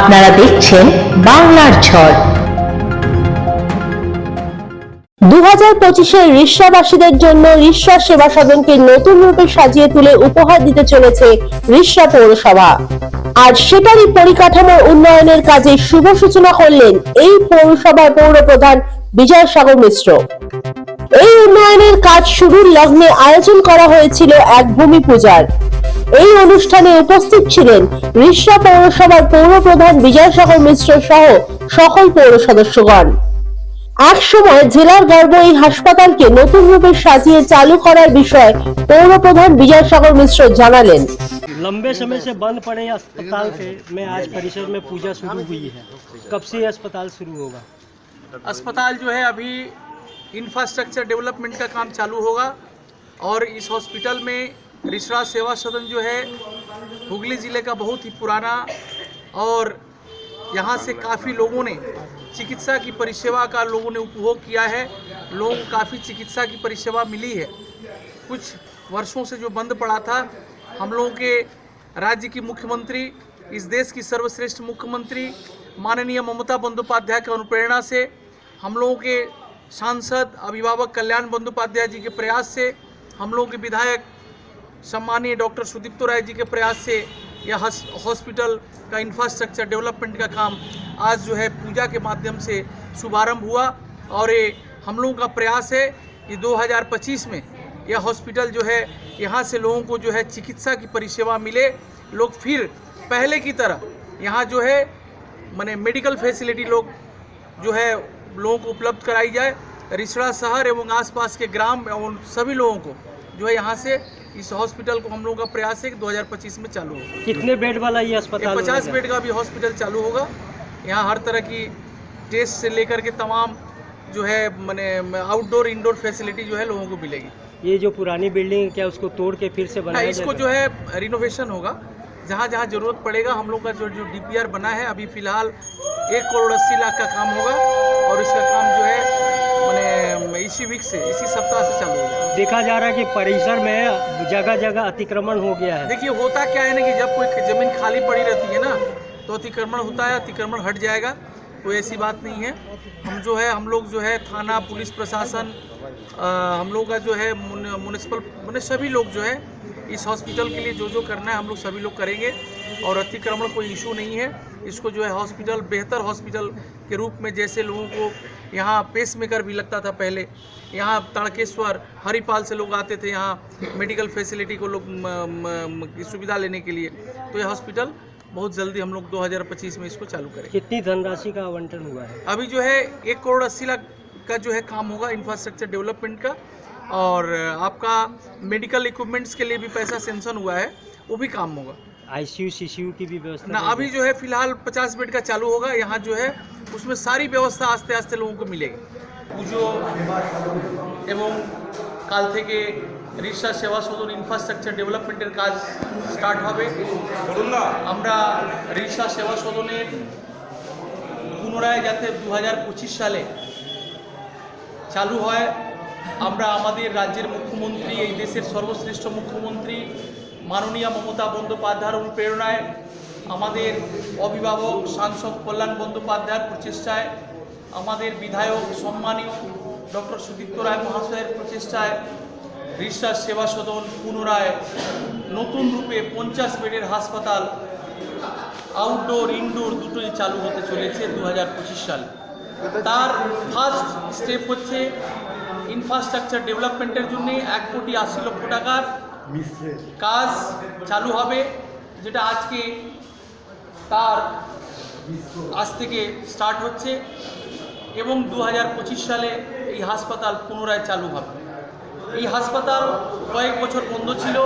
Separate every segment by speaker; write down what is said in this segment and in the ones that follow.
Speaker 1: আপনারা দেখছেন বাংলার ঝড়। দু হাজার পঁচিশে রিক্সাবাসীদের জন্য সেবা সদনকে নতুন রূপে সাজিয়ে তুলে উপহার দিতে চলেছে পৌরসভা। আর সেটারই পরিকাঠামো উন্নয়নের কাজে শুভ সূচনা করলেন এই পৌরসভার পৌর প্রধান বিজয় সাগর মিশ্র। এই উন্নয়নের কাজ শুরুর লগ্নে আয়োজন করা হয়েছিল এক ভূমি পূজার। এই অনুষ্ঠানে উপস্থিত ছিলেন রিষড়া পৌরসভার পৌর প্রধান বিজয় সাগর মিশ্র সহ সকল পৌর সদস্যগণ এক সময় জেলার গর্ব এই হাসপাতালকে নতুন রূপে সাজিয়ে চালু করার বিষয়ে পৌর প্রধান বিজয় সাগর মিশ্র জানালেন
Speaker 2: लंबे समय से बंद पड़े अस्पताल के में आज परिसर में पूजा शुरू हुई है कब से ये अस्पताल शुरू होगा
Speaker 3: अस्पताल जो है अभी इंफ्रास्ट्रक्चर डेवलपमेंट का काम चालू होगा और इस हॉस्पिटल में रिसरा सेवा सदन जो है, हुगली ज़िले का बहुत ही पुराना और यहाँ से काफ़ी लोगों ने चिकित्सा की परिसेवा का लोगों ने उपभोग किया है। लोगों को काफ़ी चिकित्सा की परिसेवा मिली है। कुछ वर्षों से जो बंद पड़ा था, हम लोगों के राज्य की मुख्यमंत्री, इस देश की सर्वश्रेष्ठ मुख्यमंत्री, माननीय ममता बंदोपाध्याय की अनुप्रेरणा से, हम लोगों के सांसद, अभिभावक कल्याण बंदोपाध्याय जी के प्रयास से, हम लोगों के विधायक सम्मानीय डॉक्टर सुदीप्तो राय जी के प्रयास से यह हॉस्पिटल का इंफ्रास्ट्रक्चर डेवलपमेंट का काम आज जो है पूजा के माध्यम से शुभारंभ हुआ और ये हम लोगों का प्रयास है कि 2025 में यह हॉस्पिटल जो है यहाँ से लोगों को जो है चिकित्सा की परिसेवा मिले। लोग फिर पहले की तरह यहाँ जो है मैंने मेडिकल फैसिलिटी लोग जो है लोगों को उपलब्ध कराई जाए। रिसड़ा शहर एवं आसपास के ग्राम एवं सभी लोगों को जो है यहाँ से इस हॉस्पिटल को हम लोगों का प्रयास है कि 2025 में चालू होगा
Speaker 2: कितने बेड वाला ये अस्पताल
Speaker 3: पचास बेड का भी हॉस्पिटल चालू होगा। यहाँ हर तरह की टेस्ट से लेकर के तमाम जो है मैंने आउटडोर इंडोर फैसिलिटी जो है लोगों को मिलेगी।
Speaker 2: ये जो पुरानी बिल्डिंग क्या उसको तोड़ के फिर से
Speaker 3: बना
Speaker 2: बनाया
Speaker 3: इसको जो है रिनोवेशन होगा। जहाँ जहाँ ज़रूरत पड़ेगा हम लोग का जो जो डीपीआर बना है अभी फ़िलहाल एक करोड़ अस्सी लाख का काम होगा और इसका काम जो है मैंने इसी वीक से इसी सप्ताह से चालू होगा
Speaker 2: देखा जा रहा है कि परिसर में जगह जगह अतिक्रमण हो गया है।
Speaker 3: देखिए होता क्या है ना कि जब कोई ज़मीन खाली पड़ी रहती है ना तो अतिक्रमण होता है अतिक्रमण हट जाएगा कोई ऐसी बात नहीं है। हम जो है हम लोग जो है थाना पुलिस प्रशासन हम लोग का जो है म्यूनिसिपल मैंने सभी लोग जो है इस हॉस्पिटल के लिए जो जो करना है हम लोग सभी लोग करेंगे और अतिक्रमण कोई इशू नहीं है। इसको जो है हॉस्पिटल बेहतर हॉस्पिटल के रूप में जैसे लोगों को यहाँ पेस मेकर भी लगता था पहले। यहाँ तड़केश्वर हरिपाल से लोग आते थे यहाँ मेडिकल फैसिलिटी को लोग की सुविधा लेने के लिए। तो ये हॉस्पिटल बहुत जल्दी हम लोग 2025 में इसको चालू करेंगे।
Speaker 2: कितनी धनराशि का आवंटन हुआ है?
Speaker 3: अभी जो है एक करोड़ अस्सी लाख का जो है काम होगा इंफ्रास्ट्रक्चर डेवलपमेंट का और आपका मेडिकल इक्विपमेंट्स के लिए भी पैसा सेंक्शन हुआ है वो भी काम होगा
Speaker 2: आईसीयू सीसीयू की भी व्यवस्था
Speaker 3: ना
Speaker 2: रहेगी?
Speaker 3: अभी जो है फिलहाल 50 बेड का चालू होगा यहाँ जो है उसमें सारी व्यवस्था आस्ते आस्ते लोगों को मिलेगी পুজো এবং কাল থেকে রিক্সা সেবা সদন ইনফ্রাস্ট্রাকচার ডেভেলপমেন্টের কাজ স্টার্ট হবে আমরা রিক্সা সেবা সদনের পুনরায় যাতে দু সালে চালু হয়। আমরা আমাদের রাজ্যের মুখ্যমন্ত্রী, এই দেশের সর্বশ্রেষ্ঠ মুখ্যমন্ত্রী মাননীয় মমতা বন্দ্যোপাধ্যায়ের অনুপ্রেরণায় আমাদের অভিভাবক, সাংসদ কল্যাণ বন্দ্যোপাধ্যায়ের প্রচেষ্টায়, আমাদের বিধায়ক, সম্মানীয় ডক্টর সুদীপ্ত রায় মহাশয়ের প্রচেষ্টায় রিসার্চ সেবা সদন পুনরায় নতুন রূপে পঞ্চাশ বেডের হাসপাতাল আউটডোর ইনডোর দুটোই চালু হতে চলেছে দু সালে। তার ফার্স্ট স্টেপ হচ্ছে ইনফ্রাস্ট্রাকচার ডেভেলপমেন্টের জন্য এক কোটি আশি লক্ষ টাকার কাজ চালু হবে, যেটা আজকে তার আজ থেকে স্টার্ট হচ্ছে এবং দু হাজার পঁচিশ সালে এই হাসপাতাল পুনরায় চালু হবে। এই হাসপাতাল কয়েক বছর বন্ধ ছিল,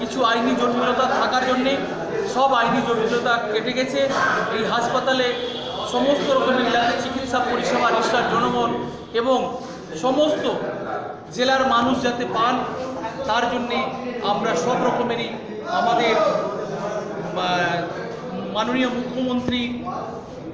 Speaker 3: কিছু আইনি জটিলতা থাকার জন্যে সব আইনি জটিলতা কেটে গেছে। এই হাসপাতালে সমস্ত রকমের যাতে চিকিৎসা পরিষেবা নিষ্ঠার জনগণ এবং সমস্ত জেলার মানুষ যাতে পান, তার জন্যে আমরা সব রকমেরই আমাদের মাননীয় মুখ্যমন্ত্রী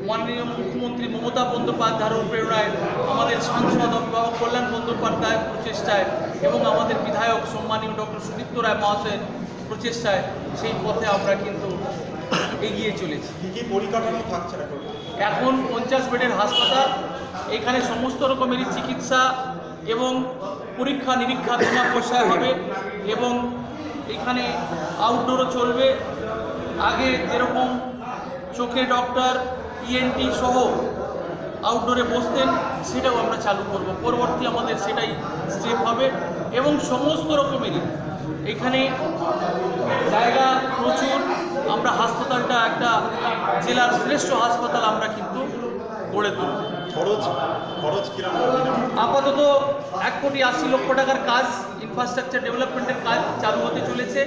Speaker 3: মাননীয় মুখ্যমন্ত্রী মমতা বন্দ্যোপাধ্যায়ের অনুপ্রেরণায় আমাদের সাংসদ অভিভাবক কল্যাণ বন্দ্যোপাধ্যায়ের প্রচেষ্টায় এবং আমাদের বিধায়ক সম্মানীয় ডক্টর সুদীপ্ত রায় মহাশয়ের প্রচেষ্টায় সেই পথে আমরা কিন্তু এগিয়ে চলেছি।
Speaker 4: কি কি পরিকাঠামো থাকছে এখন?
Speaker 3: এখন পঞ্চাশ বেডের হাসপাতাল এখানে সমস্ত রকমেরই চিকিৎসা এবং পরীক্ষা নিরীক্ষা বিনা পয়সায় হবে এবং এখানে আউটডোরও চলবে। আগে যেরকম চোখে ডক্টর ইএনটি সহ আউটডোরে বসতেন সেটাও আমরা চালু করব। পরবর্তী আমাদের সেটাই স্টেপ হবে এবং সমস্ত রকমেরই এখানে জায়গা প্রচুর। হাসপাতালটা একটা জেলার শ্রেষ্ঠ হাসপাতাল আমরা কিন্তু গড়ে তুলব।
Speaker 4: খরচ খরচ
Speaker 3: আপাতত এক কোটি আশি লক্ষ টাকার কাজ ইনফ্রাস্ট্রাকচার ডেভেলপমেন্টের কাজ চালু হতে চলেছে।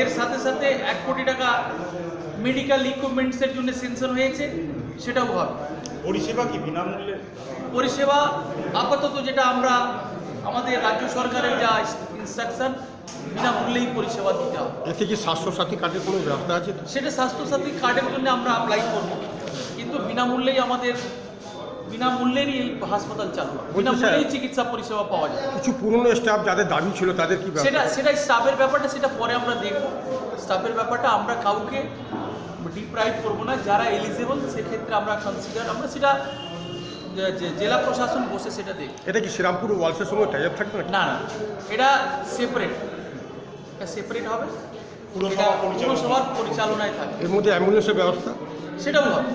Speaker 3: এর সাথে সাথে এক কোটি টাকা মেডিকেল ইকুইপমেন্টসের জন্য সেনশন হয়েছে সেটাও হবে।
Speaker 4: পরিষেবা কি বিনামূল্যে?
Speaker 3: পরিষেবা আপাতত যেটা আমরা আমাদের রাজ্য সরকারের যা ইনস্ট্রাকশন বিনামূল্যেই পরিষেবা দিতে হবে।
Speaker 5: এতে কি স্বাস্থ্যসাথী কার্ডের কোনো ব্যবস্থা আছে?
Speaker 3: সেটা স্বাস্থ্যসাথী কার্ডের জন্য আমরা অ্যাপ্লাই করব। কিন্তু বিনামূল্যেই আমাদের বিনামূল্যেরই এই হাসপাতাল চালু। বিনামূল্যেই চিকিৎসা পরিষেবা পাওয়া যায়।
Speaker 5: কিছু পুরনো স্টাফ যাদের দাবি ছিল তাদের কি
Speaker 3: সেটা সেটা স্টাফের ব্যাপারটা সেটা পরে আমরা দেখব। স্টাফের ব্যাপারটা আমরা কাউকে ডিপ্রাইভ করব না। যারা এলিজেবল সেক্ষেত্রে আমরা কনসিডার আমরা সেটা জেলা প্রশাসন বসে সেটা দেখব।
Speaker 5: এটা কি শ্রীরামপুর ওয়ালসের সঙ্গে টাইপ থাকবে না
Speaker 3: না এটা সেপারেট এটা সেপারেট হবে। পুরসভার পরিচালনায় থাকবে
Speaker 5: এর মধ্যে অ্যাম্বুলেন্সের ব্যবস্থা?
Speaker 3: সেটাও হবে।